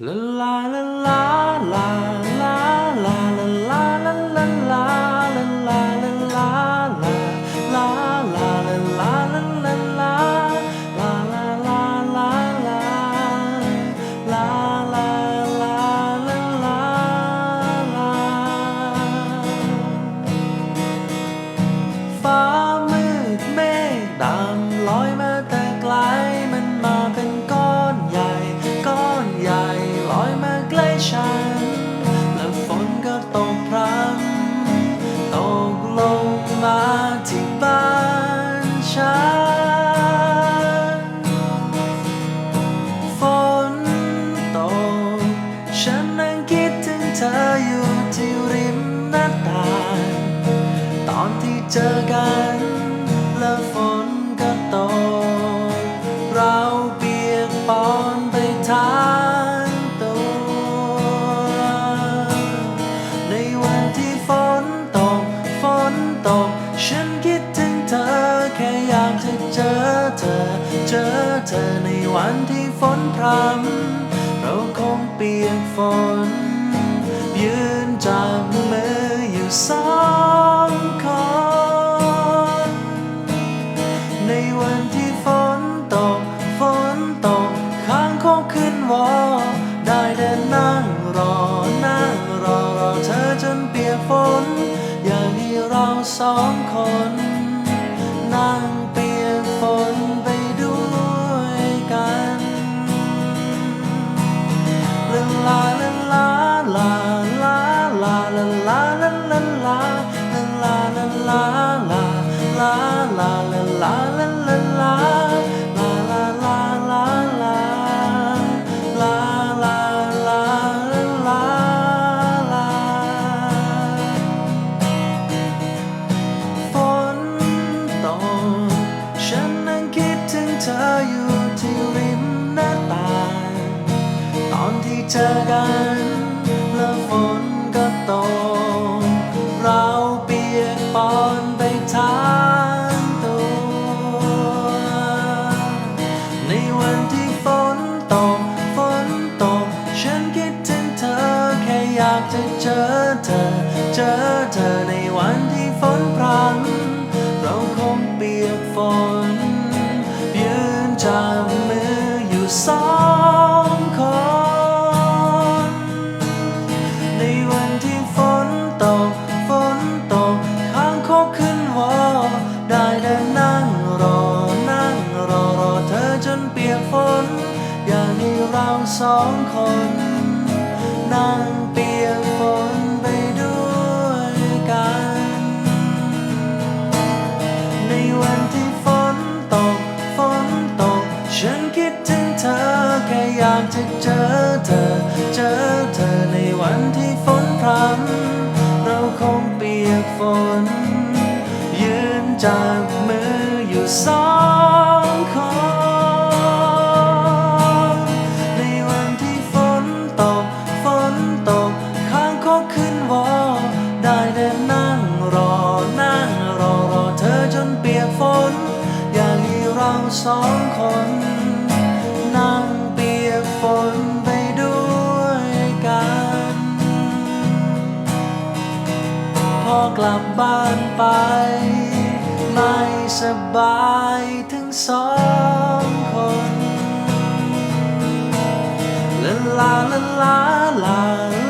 La la la la. ที่บ้านฉันฝนตกฉันนั่งคิดถึงเธออยู่ที่ริมหน้าต่างตอนที่เจอกัน ธอในวันที่ฝนพรำเราคงเปียกฝน ยืนจับมืออยู่สองคนในวันที่ฝนตก ฝนตกข้างคงขึ้นวอได้แต่นั่งรอ นั่งรอรอเธอจนเปียกฝน อย่างที่เราสองคน เจอกันแล้วฝนก็ตกเราเปียกปอนไปทั้งตัว ในวันที่ฝนตกฝนตก ฉันคิดถึงเธอแค่อยากจะเจอเธอ เจอเธอในวันที่ฝนพรำเราคงเปียกฝน ที่ฝนตก ฝนตกข้างโคกขึ้นวอ ได้แต่นั่งรอ นั่งรอ รอเธอจนเปียกฝน อย่างที่เราสองคน นั่งเปียกฝนไปด้วยกัน ในวันที่ฝนตก ฝนตก ฉันคิดถึงเธอ แค่อยากจะเจอเธอ เจอเธอในวันที่ พรำเราคงเปียกฝน ยืนจับมืออยู่สองคนในวันที่ฝนตก ฝนตก ข้างคกขึ้นวอได้แต่นั่งรอ นั่งรอรอเธอจนเปียกฝน อยากให้เราสองคน กลับบ้านไป ไม่สบายทั้งสองคนละลาลาลาลา